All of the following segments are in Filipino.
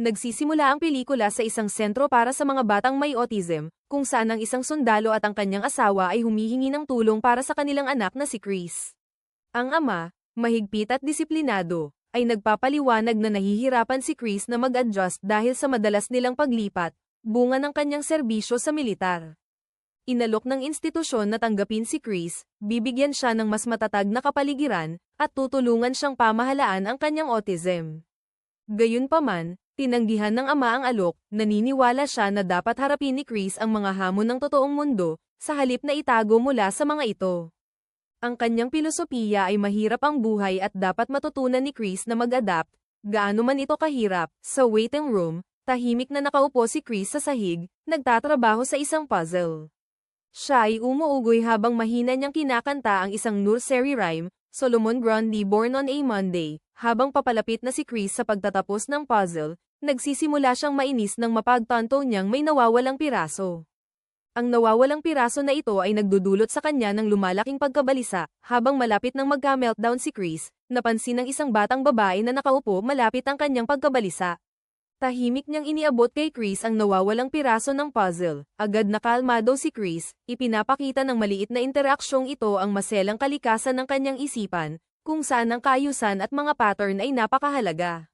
Nagsisimula ang pelikula sa isang sentro para sa mga batang may autism, kung saan ang isang sundalo at ang kanyang asawa ay humihingi ng tulong para sa kanilang anak na si Chris. Ang ama, mahigpit at disiplinado, ay nagpapaliwanag na nahihirapan si Chris na mag-adjust dahil sa madalas nilang paglipat, bunga ng kanyang serbisyo sa militar. Inalok ng institusyon na tanggapin si Chris, bibigyan siya ng mas matatag na kapaligiran, at tutulungan siyang pamahalaan ang kanyang autism. Gayunpaman, tinanggihan ng ama ang alok, naniniwala siya na dapat harapin ni Chris ang mga hamon ng totoong mundo, sa halip na itago mula sa mga ito. Ang kanyang pilosopiya ay mahirap ang buhay at dapat matutunan ni Chris na mag-adapt, gaano man ito kahirap, sa waiting room, tahimik na nakaupo si Chris sa sahig, nagtatrabaho sa isang puzzle. Siya ay umuugoy habang mahina niyang kinakanta ang isang nursery rhyme, Solomon Grundy Born on a Monday. Habang papalapit na si Chris sa pagtatapos ng puzzle, nagsisimula siyang mainis nang mapagtanto niyang may nawawalang piraso. Ang nawawalang piraso na ito ay nagdudulot sa kanya ng lumalaking pagkabalisa, habang malapit nang magka-meltdown si Chris, napansin ng isang batang babae na nakaupo malapit ang kanyang pagkabalisa. Tahimik niyang iniabot kay Chris ang nawawalang piraso ng puzzle. Agad na kalmado si Chris, ipinapakita ng maliit na interaksyong ito ang maselang kalikasan ng kanyang isipan, kung saan ang kaayusan at mga pattern ay napakahalaga.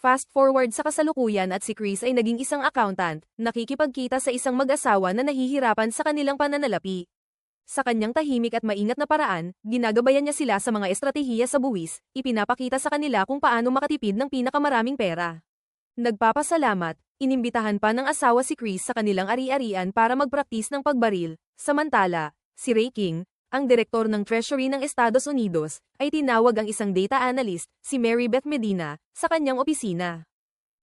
Fast forward sa kasalukuyan at si Chris ay naging isang accountant, nakikipagkita sa isang mag-asawa na nahihirapan sa kanilang pananalapi. Sa kanyang tahimik at maingat na paraan, ginagabayan niya sila sa mga estratehiya sa buwis, ipinapakita sa kanila kung paano makatipid ng pinakamaraming pera. Nagpapasalamat, inimbitahan pa ng asawa si Chris sa kanilang ari-arian para magpraktis ng pagbaril. Samantala, si Ray King, ang direktor ng Treasury ng Estados Unidos, ay tinawag ang isang data analyst, si Mary Beth Medina, sa kanyang opisina.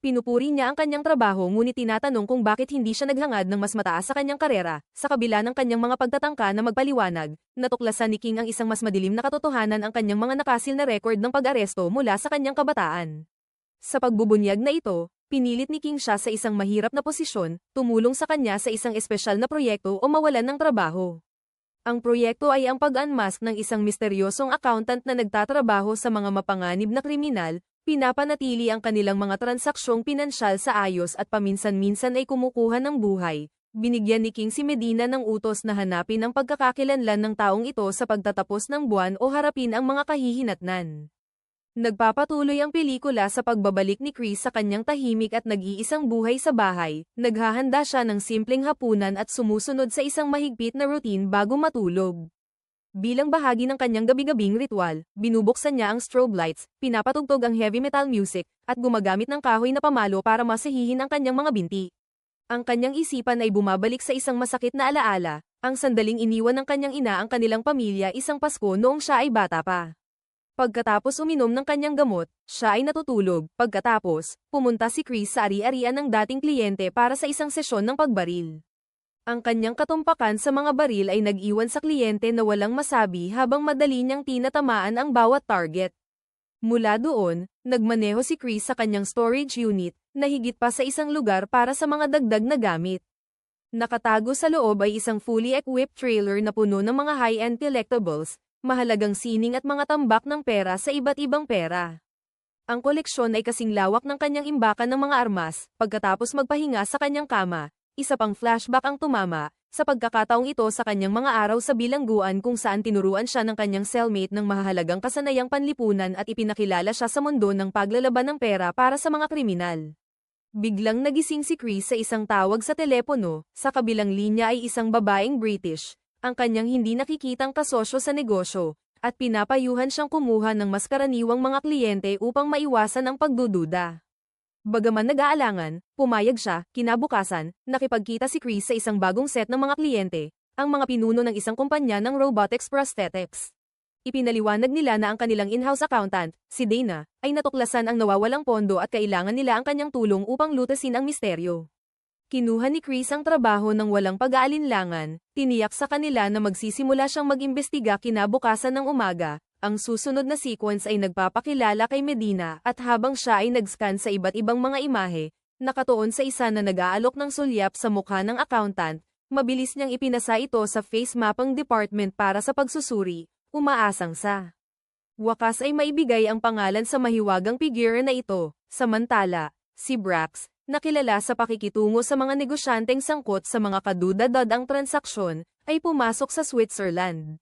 Pinupuri niya ang kanyang trabaho ngunit tinatanong kung bakit hindi siya naghangad ng mas mataas sa kanyang karera, sa kabila ng kanyang mga pagtatangka na magpaliwanag, natuklasan ni King ang isang mas madilim na katotohanan ang kanyang mga nakasil na record ng pag-aresto mula sa kanyang kabataan. Sa pagbubunyag na ito, pinilit ni King siya sa isang mahirap na posisyon, tumulong sa kanya sa isang espesyal na proyekto o mawalan ng trabaho. Ang proyekto ay ang pag-unmask ng isang misteryosong accountant na nagtatrabaho sa mga mapanganib na kriminal, pinapanatili ang kanilang mga transaksyong pinansyal sa ayos at paminsan-minsan ay kumukuha ng buhay. Binigyan ni King si Medina ng utos na hanapin ang pagkakakilanlan ng taong ito sa pagtatapos ng buwan o harapin ang mga kahihinatnan. Nagpapatuloy ang pelikula sa pagbabalik ni Chris sa kanyang tahimik at nag-iisang buhay sa bahay, naghahanda siya ng simpleng hapunan at sumusunod sa isang mahigpit na routine bago matulog. Bilang bahagi ng kanyang gabi-gabing ritual, binubuksan niya ang strobe lights, pinapatugtog ang heavy metal music, at gumagamit ng kahoy na pamalo para masahihin ang kanyang mga binti. Ang kanyang isipan ay bumabalik sa isang masakit na alaala, ang sandaling iniwan ng kanyang ina ang kanilang pamilya isang Pasko noong siya ay bata pa. Pagkatapos uminom ng kanyang gamot, siya ay natutulog. Pagkatapos, pumunta si Chris sa ari-arian ng dating kliyente para sa isang sesyon ng pagbaril. Ang kanyang katumpakan sa mga baril ay nag-iwan sa kliyente na walang masabi habang madali niyang tinatamaan ang bawat target. Mula doon, nagmaneho si Chris sa kanyang storage unit, na higit pa sa isang lugar para sa mga dagdag na gamit. Nakatago sa loob ay isang fully equipped trailer na puno ng mga high-end collectibles, mahalagang sining at mga tambak ng pera sa iba't ibang pera. Ang koleksyon ay kasing lawak ng kanyang imbakan ng mga armas, pagkatapos magpahinga sa kanyang kama, isa pang flashback ang tumama, sa pagkakataong ito sa kanyang mga araw sa bilangguan kung saan tinuruan siya ng kanyang cellmate ng mahalagang kasanayang panlipunan at ipinakilala siya sa mundo ng paglalaban ng pera para sa mga kriminal. Biglang nagising si Chris sa isang tawag sa telepono, sa kabilang linya ay isang babaeng British, ang kanyang hindi nakikitang kasosyo sa negosyo, at pinapayuhan siyang kumuha ng mas karaniwang mga kliyente upang maiwasan ang pagdududa. Bagaman nag-aalangan, pumayag siya, kinabukasan, nakipagkita si Chris sa isang bagong set ng mga kliyente, ang mga pinuno ng isang kumpanya ng robotics prosthetics. Ipinaliwanag nila na ang kanilang in-house accountant, si Dana, ay natuklasan ang nawawalang pondo at kailangan nila ang kanyang tulong upang lutasin ang misteryo. Kinuha ni Chris ang trabaho ng walang pag-aalinlangan, tiniyak sa kanila na magsisimula siyang mag-imbestiga kinabukasan ng umaga, ang susunod na sequence ay nagpapakilala kay Medina at habang siya ay nag-scan sa iba't ibang mga imahe, nakatuon sa isa na nag-aalok ng sulyap sa mukha ng accountant, mabilis niyang ipinasa ito sa face mapping department para sa pagsusuri, umaasang sa. Wakas ay maibigay ang pangalan sa mahiwagang figure na ito, samantala, si Brax, na kilala sa pakikitungo sa mga negosyanteng sangkot sa mga kadudadadang transaksyon, ay pumasok sa Switzerland.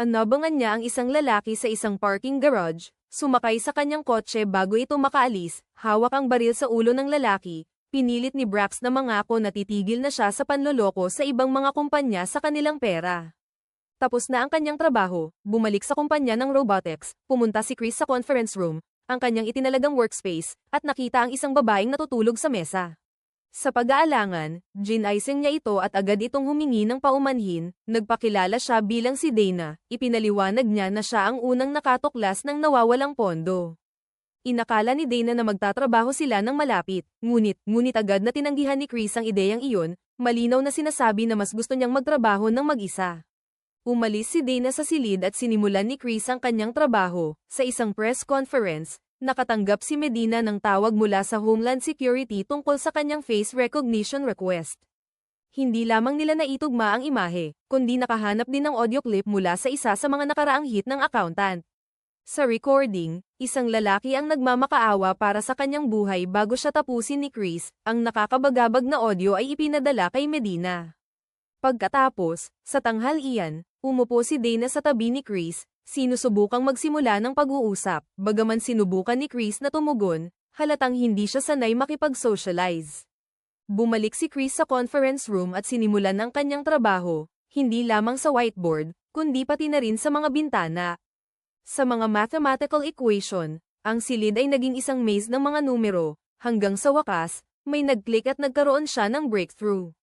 Anabangan niya ang isang lalaki sa isang parking garage, sumakay sa kanyang kotse bago ito makaalis, hawak ang baril sa ulo ng lalaki, pinilit ni Brax na mangako na titigil na siya sa panloloko sa ibang mga kumpanya sa kanilang pera. Tapos na ang kanyang trabaho, bumalik sa kumpanya ng robotics, pumunta si Chris sa conference room, ang kanyang itinalagang workspace, at nakita ang isang babaeng natutulog sa mesa. Sa pag-aalangan, ginaising niya ito at agad itong humingi ng paumanhin, nagpakilala siya bilang si Dana, ipinaliwanag niya na siya ang unang nakatuklas ng nawawalang pondo. Inakala ni Dana na magtatrabaho sila ng malapit, ngunit, ngunit agad na tinanggihan ni Chris ang ideyang iyon, malinaw na sinasabi na mas gusto niyang magtrabaho ng mag-isa. Umalis si Dana sa silid at sinimulan ni Chris ang kanyang trabaho. Sa isang press conference, nakatanggap si Medina ng tawag mula sa Homeland Security tungkol sa kanyang face recognition request. Hindi lamang nila naitugma ang imahe, kundi nakahanap din ng audio clip mula sa isa sa mga nakaraang hit ng accountant. Sa recording, isang lalaki ang nagmamakaawa para sa kanyang buhay bago siya tapusin ni Chris, ang nakakabagabag na audio ay ipinadala kay Medina. Pagkatapos, sa tanghalian, umupo si Dana sa tabi ni Chris, sinusubukang magsimula ng pag-uusap, bagaman sinubukan ni Chris na tumugon, halatang hindi siya sanay makipag-socialize. Bumalik si Chris sa conference room at sinimulan ang kanyang trabaho, hindi lamang sa whiteboard, kundi pati na rin sa mga bintana. Sa mga mathematical equation, ang silid ay naging isang maze ng mga numero, hanggang sa wakas, may nag-click at nagkaroon siya ng breakthrough.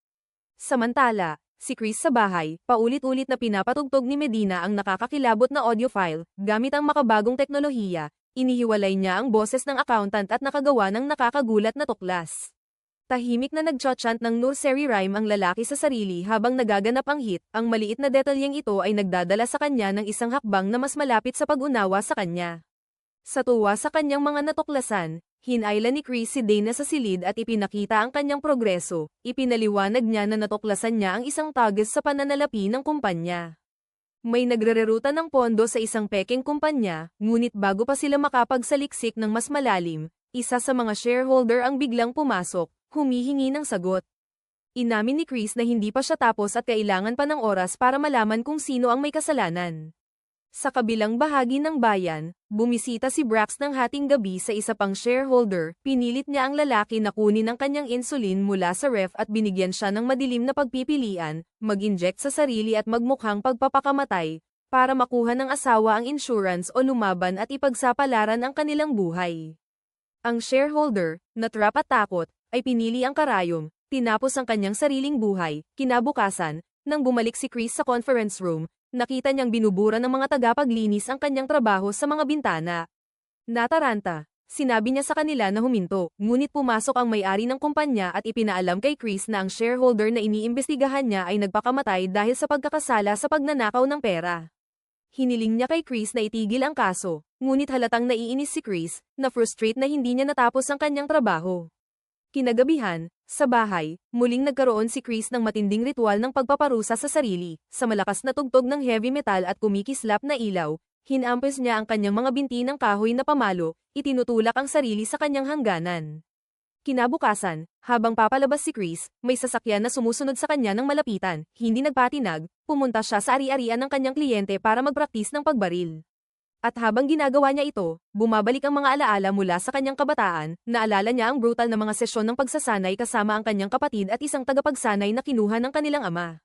Samantala, si Chris sa bahay, paulit-ulit na pinapatugtog ni Medina ang nakakakilabot na audio file, gamit ang makabagong teknolohiya, inihiwalay niya ang boses ng accountant at nakagawa ng nakakagulat na tuklas. Tahimik na nagchachant ng nursery rhyme ang lalaki sa sarili habang nagaganap ang hit, ang maliit na detalyeng ito ay nagdadala sa kanya ng isang hakbang na mas malapit sa pag-unawa sa kanya. Sa tuwa sa kanyang mga natuklasan, hinayla ni Chris si Dana sa silid at ipinakita ang kanyang progreso, ipinaliwanag niya na natuklasan niya ang isang tages sa pananalapi ng kumpanya. May nagrereruta ng pondo sa isang peking kumpanya, ngunit bago pa sila makapagsaliksik ng mas malalim, isa sa mga shareholder ang biglang pumasok, humihingi ng sagot. Inamin ni Chris na hindi pa siya tapos at kailangan pa ng oras para malaman kung sino ang may kasalanan. Sa kabilang bahagi ng bayan, bumisita si Brax ng hating gabi sa isa pang shareholder, pinilit niya ang lalaki na kunin ang kanyang insulin mula sa ref at binigyan siya ng madilim na pagpipilian, mag-inject sa sarili at magmukhang pagpapakamatay, para makuha ng asawa ang insurance o lumaban at ipagsapalaran ang kanilang buhay. Ang shareholder, na trap at takot, ay pinili ang karayom, tinapos ang kanyang sariling buhay, kinabukasan, nang bumalik si Chris sa conference room, nakita niyang binubura ng mga tagapaglinis ang kanyang trabaho sa mga bintana. Nataranta, sinabi niya sa kanila na huminto, ngunit pumasok ang may-ari ng kumpanya at ipinaalam kay Chris na ang shareholder na iniimbestigahan niya ay nagpakamatay dahil sa pagkakasala sa pagnanakaw ng pera. Hiniling niya kay Chris na itigil ang kaso, ngunit halatang naiinis si Chris, na frustrate na hindi niya natapos ang kanyang trabaho. Kinagabihan, sa bahay, muling nagkaroon si Chris ng matinding ritual ng pagpaparusa sa sarili, sa malakas na tugtog ng heavy metal at kumikislap na ilaw, hinampes niya ang kanyang mga binti ng kahoy na pamalo, itinutulak ang sarili sa kanyang hangganan. Kinabukasan, habang papalabas si Chris, may sasakyan na sumusunod sa kanya ng malapitan, hindi nagpatinag, pumunta siya sa ari-arian ng kanyang kliyente para magpraktis ng pagbaril. At habang ginagawa niya ito, bumabalik ang mga alaala mula sa kanyang kabataan, naalala niya ang brutal na mga sesyon ng pagsasanay kasama ang kanyang kapatid at isang tagapagsanay na kinuha ng kanilang ama.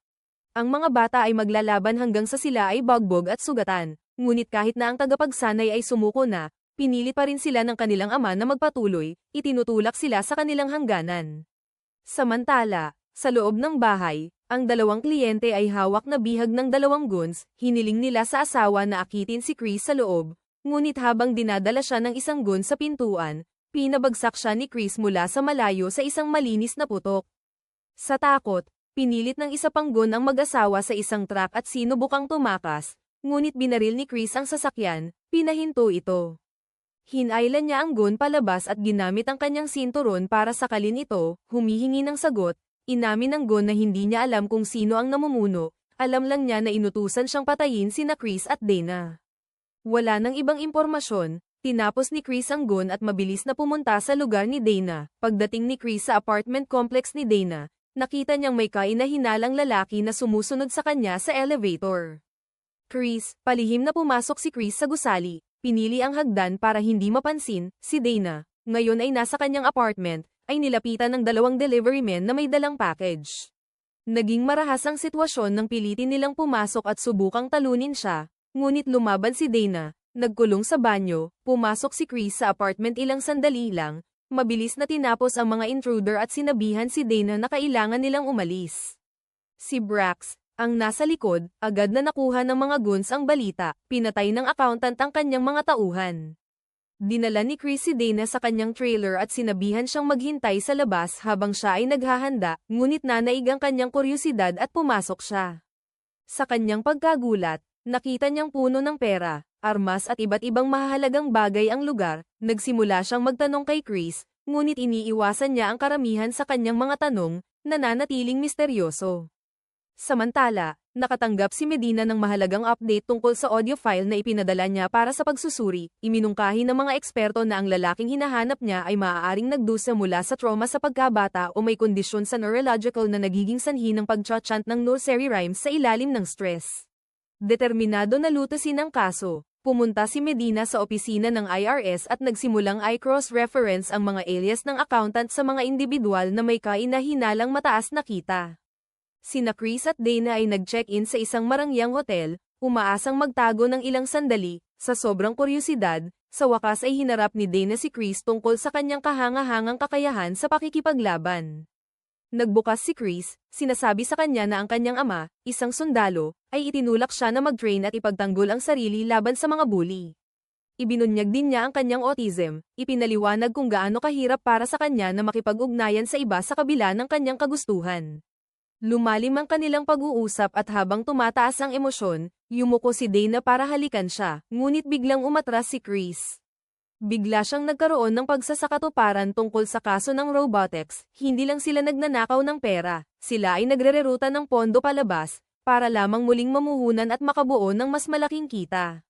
Ang mga bata ay maglalaban hanggang sa sila ay bagbog at sugatan, ngunit kahit na ang tagapagsanay ay sumuko na, pinilit pa rin sila ng kanilang ama na magpatuloy, itinutulak sila sa kanilang hangganan. Samantala, sa loob ng bahay, ang dalawang kliyente ay hawak na bihag ng dalawang guns, hiniling nila sa asawa na akitin si Chris sa loob, ngunit habang dinadala siya ng isang gun sa pintuan, pinabagsak siya ni Chris mula sa malayo sa isang malinis na putok. Sa takot, pinilit ng isa pang gun ang mag-asawa sa isang truck at sinubukang tumakas, ngunit binaril ni Chris ang sasakyan, pinahinto ito. Hinailan niya ang gun palabas at ginamit ang kanyang sinturon para sakalin ito, humihingi ng sagot, Inamin ng Gon na hindi niya alam kung sino ang namumuno, alam lang niya na inutusan siyang patayin sina Chris at Dana. Wala nang ibang impormasyon, Tinapos ni Chris ang gun at mabilis na pumunta sa lugar ni Dana. Pagdating ni Chris sa apartment complex ni Dana, nakita niyang may kainahinalang lalaki na sumusunod sa kanya sa elevator. Chris, palihim na pumasok si Chris sa gusali. Pinili ang hagdan para hindi mapansin, si Dana. Ngayon ay nasa kanyang apartment, ay nilapitan ng dalawang delivery men na may dalang package. Naging marahas ang sitwasyon nang pilitin nilang pumasok at subukang talunin siya, ngunit lumaban si Dana, nagkulong sa banyo, pumasok si Chris sa apartment ilang sandali lang, mabilis na tinapos ang mga intruder at sinabihan si Dana na kailangan nilang umalis. Si Brax, ang nasa likod, agad na nakuha ng mga goons ang balita, pinatay ng accountant ang kanyang mga tauhan. Dinala ni Chris si Dana sa kanyang trailer at sinabihan siyang maghintay sa labas habang siya ay naghahanda, ngunit nanaig ang kanyang kuryosidad at pumasok siya. Sa kanyang pagkagulat, nakita niyang puno ng pera, armas at iba't ibang mahalagang bagay ang lugar, nagsimula siyang magtanong kay Chris, ngunit iniiwasan niya ang karamihan sa kanyang mga tanong, nananatiling misteryoso. Samantala, nakatanggap si Medina ng mahalagang update tungkol sa audio file na ipinadala niya para sa pagsusuri, iminungkahi ng mga eksperto na ang lalaking hinahanap niya ay maaaring nagdusa mula sa trauma sa pagkabata o may kondisyon sa neurological na nagiging sanhi ng pagchachant ng nursery rhymes sa ilalim ng stress. Determinado na lutasin ang kaso, pumunta si Medina sa opisina ng IRS at nagsimulang i-cross-reference ang mga alias ng accountant sa mga individual na may kainahinalang mataas na kita. Sina Chris at Dana ay nag-check-in sa isang marangyang hotel, umaasang magtago ng ilang sandali, sa sobrang kuryosidad, sa wakas ay hinarap ni Dana si Chris tungkol sa kanyang kahanga-hangang kakayahan sa pakikipaglaban. Nagbukas si Chris, sinasabi sa kanya na ang kanyang ama, isang sundalo, ay itinulak siya na mag-train at ipagtanggol ang sarili laban sa mga bully. Ibinunyag din niya ang kanyang autism, ipinaliwanag kung gaano kahirap para sa kanya na makipag-ugnayan sa iba sa kabila ng kanyang kagustuhan. Lumalim ang kanilang pag-uusap at habang tumataas ang emosyon, yumuko si Dana para halikan siya, ngunit biglang umatras si Chris. Bigla siyang nagkaroon ng pagsasakatuparan tungkol sa kaso ng robotics, hindi lang sila nagnanakaw ng pera, sila ay nagrereruta ng pondo palabas, para lamang muling mamuhunan at makabuo ng mas malaking kita.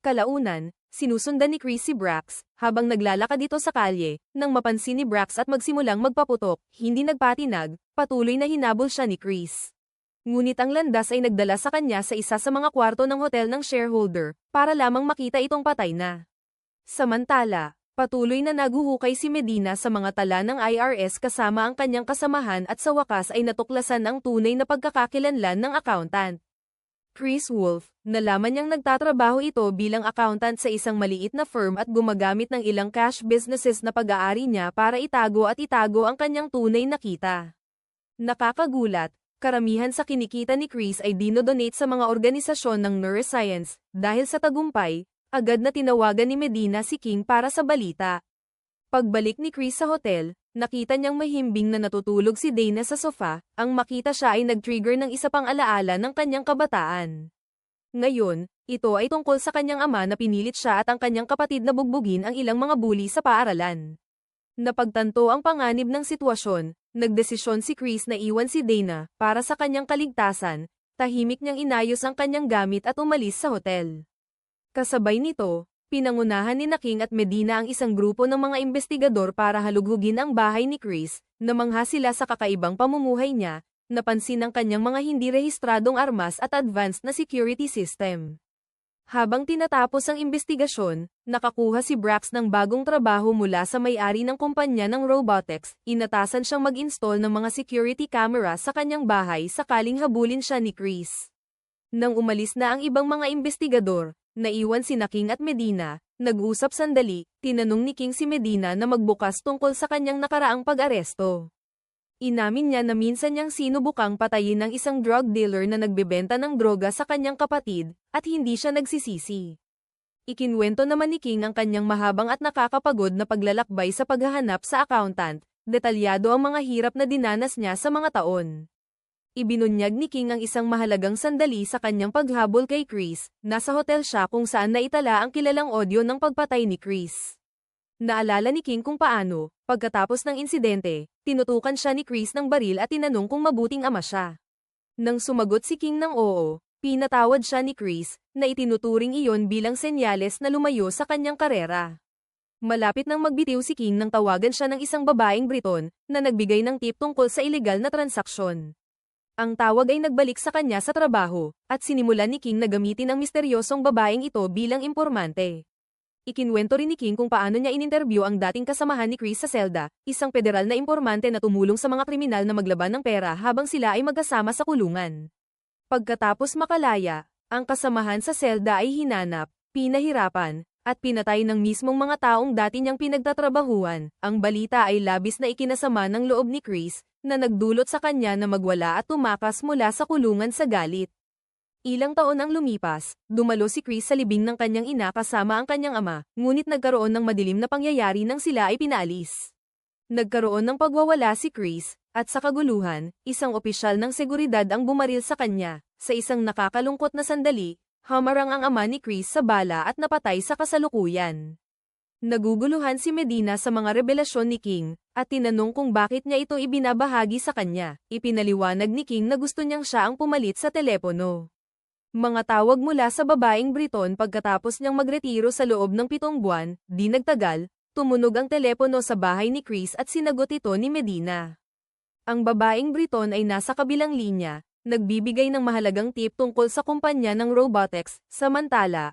Kalaunan, sinusundan ni Chris Brax, habang naglalakad dito sa kalye, nang mapansin ni Brax at magsimulang magpaputok, hindi nagpatinag, patuloy na hinabol siya ni Chris. Ngunit ang landas ay nagdala sa kanya sa isa sa mga kwarto ng hotel ng shareholder, para lamang makita itong patay na. Samantala, patuloy na naguhukay si Medina sa mga tala ng IRS kasama ang kanyang kasamahan at sa wakas ay natuklasan ang tunay na pagkakakilanlan ng accountant. Chris Wolf, nalaman niyang nagtatrabaho ito bilang accountant sa isang maliit na firm at gumagamit ng ilang cash businesses na pag-aari niya para itago at itago ang kanyang tunay na kita. Nakakagulat, karamihan sa kinikita ni Chris ay dinodonate sa mga organisasyon ng neuroscience, dahil sa tagumpay, agad na tinawagan ni Medina si King para sa balita. Pagbalik ni Chris sa hotel, Nakita niyang mahimbing na natutulog si Dana sa sofa, ang makita siya ay nag-trigger ng isa pang alaala ng kanyang kabataan. Ngayon, ito ay tungkol sa kanyang ama na pinilit siya at ang kanyang kapatid na bugbugin ang ilang mga bully sa paaralan. Napagtanto ang panganib ng sitwasyon, nagdesisyon si Chris na iwan si Dana para sa kanyang kaligtasan, tahimik niyang inayos ang kanyang gamit at umalis sa hotel. Kasabay nito, Pinangunahan ni Naking at Medina ang isang grupo ng mga investigador para halughugin ang bahay ni Chris, namangha sila sa kakaibang pamumuhay niya, napansin ang kanyang mga hindi rehistradong armas at advanced na security system. Habang tinatapos ang investigasyon, nakakuha si Brax ng bagong trabaho mula sa may-ari ng kumpanya ng robotics, inatasan siyang mag-install ng mga security camera sa kanyang bahay sakaling habulin siya ni Chris. Nang umalis na ang ibang mga investigador, Naiwan si King at Medina, nag-usap sandali, tinanong ni King si Medina na magbukas tungkol sa kanyang nakaraang pag-aresto. Inamin niya na minsan niyang sinubukang patayin ng isang drug dealer na nagbebenta ng droga sa kanyang kapatid, at hindi siya nagsisisi. Ikinwento naman ni King ang kanyang mahabang at nakakapagod na paglalakbay sa paghahanap sa accountant, detalyado ang mga hirap na dinanas niya sa mga taon. Ibinunyag ni King ang isang mahalagang sandali sa kanyang paghabol kay Chris, nasa hotel siya kung saan naitala ang kilalang audio ng pagpatay ni Chris. Naalala ni King kung paano, pagkatapos ng insidente, tinutukan siya ni Chris ng baril at tinanong kung mabuting ama siya. Nang sumagot si King ng oo, pinatawad siya ni Chris, na itinuturing iyon bilang senyales na lumayo sa kanyang karera. Malapit nang magbitiw si King nang tawagan siya ng isang babaeng Briton, na nagbigay ng tip tungkol sa ilegal na transaksyon. Ang tawag ay nagbalik sa kanya sa trabaho, at sinimulan ni King na gamitin ang misteryosong babaeng ito bilang impormante. Ikinwento rin ni King kung paano niya ininterview ang dating kasamahan ni Chris sa selda, isang federal na impormante na tumulong sa mga kriminal na maglaban ng pera habang sila ay magkasama sa kulungan. Pagkatapos makalaya, ang kasamahan sa selda ay hinanap, pinahirapan, at pinatay ng mismong mga taong dati niyang pinagtatrabahuan. Ang balita ay labis na ikinasama ng loob ni Chris, na nagdulot sa kanya na magwala at tumakas mula sa kulungan sa galit. Ilang taon ang lumipas, dumalo si Chris sa libing ng kanyang ina kasama ang kanyang ama, ngunit nagkaroon ng madilim na pangyayari nang sila ay pinaalis. Nagkaroon ng pagwawala si Chris, at sa kaguluhan, isang opisyal ng seguridad ang bumaril sa kanya. Sa isang nakakalungkot na sandali, hamarang ang ama ni Chris sa bala at napatay sa kasalukuyan. Naguguluhan si Medina sa mga revelasyon ni King, at tinanong kung bakit niya ito ibinabahagi sa kanya. Ipinaliwanag ni King na gusto niyang siya ang pumalit sa telepono. Mga tawag mula sa babaeng Briton pagkatapos niyang magretiro sa loob ng pitong buwan, di nagtagal, tumunog ang telepono sa bahay ni Chris at sinagot ito ni Medina. Ang babaeng Briton ay nasa kabilang linya, nagbibigay ng mahalagang tip tungkol sa kumpanya ng robotics, samantala,